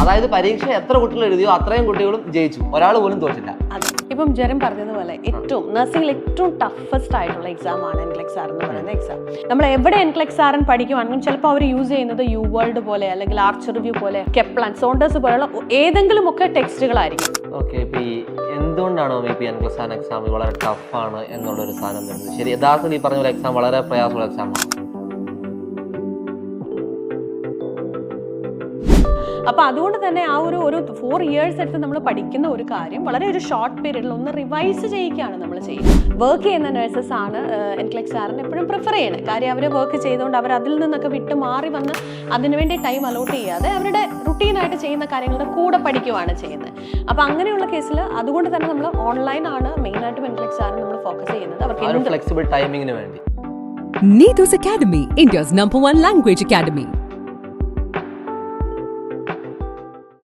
അതായത് പരീക്ഷ എത്ര കുട്ടികൾ എഴുതിയോ അത്രയും കുട്ടികളും ജയിച്ചു. ഒരാൾ പോലും തോറ്റില്ല. ഇപ്പം ജരം പറഞ്ഞതുപോലെ ഏറ്റവും നഴ്സിംഗിൽ ഏറ്റവും ടഫസ്റ്റ് ആയിട്ടുള്ള എക്സാം ആണ് എൻക്ലെക്സ് ആർ എന്ന് പറയുന്ന എക്സാം നമ്മൾ എവിടെ എൻക്ലെക്സ് ആർ പഠിക്കുവാണെങ്കിലും ചിലപ്പോൾ അവർ യൂസ് ചെയ്യുന്നത് യു വേൾഡ് പോലെ അല്ലെങ്കിൽ ആർച്ച് റിവ്യൂ പോലെ കെപ്ലാൻ സോണ്ടേഴ്സ് പോലുള്ള ഏതെങ്കിലും ഒക്കെ ടെക്സ്റ്റുകളായിരിക്കും ഓക്കെ എന്തുകൊണ്ടാണോ ഈ എന്തുകൊണ്ടാണ് ഈ P N plus an exam വളരെ ടഫാണ് എന്നുള്ളൊരു സാധനം വരുന്നത്? ശരി യഥാർത്ഥത്തിൽ ഈ പറഞ്ഞ ഒരു എക്സാം വളരെ പ്രയാസമുള്ള എക്സാമാണ് അപ്പോൾ അതുകൊണ്ട് തന്നെ ആ ഒരു ഒരു ഫോർ ഇയേഴ്സ് എടുത്ത് നമ്മൾ പഠിക്കുന്ന ഒരു കാര്യം വളരെ ഒരു ഷോർട്ട് പീരീഡിൽ ഒന്ന് റിവൈസ് ചെയ്യുകയാണ് നമ്മൾ ചെയ്യുന്നത്. വർക്ക് ചെയ്യുന്ന നഴ്സസ് ആണ് എൻക്ലെക്സ് സാറിന് എപ്പോഴും പ്രിഫർ ചെയ്യണത് കാര്യം അവർ വർക്ക് ചെയ്തുകൊണ്ട് അവർ അതിൽ നിന്നൊക്കെ വിട്ട് മാറി വന്ന് അതിനുവേണ്ടി ടൈം അലോട്ട് ചെയ്യാതെ അവരുടെ റുട്ടീനായിട്ട് ചെയ്യുന്ന കാര്യങ്ങളുടെ കൂടെ പഠിക്കുവാണ് ചെയ്യുന്നത്. അപ്പോൾ അങ്ങനെയുള്ള കേസിൽ അതുകൊണ്ട് തന്നെ നമ്മൾ ഓൺലൈനാണ് ആണ് മെയിനായിട്ടും എൻക്ലെക്സ് സാറിന് നമ്മൾ ഫോക്കസ് ചെയ്യുന്നത്. അവർക്ക് ഫ്ലെക്സിബിൾ ടൈമിങ്ങിന് വേണ്ടി. Nidus academy India's number one language academy.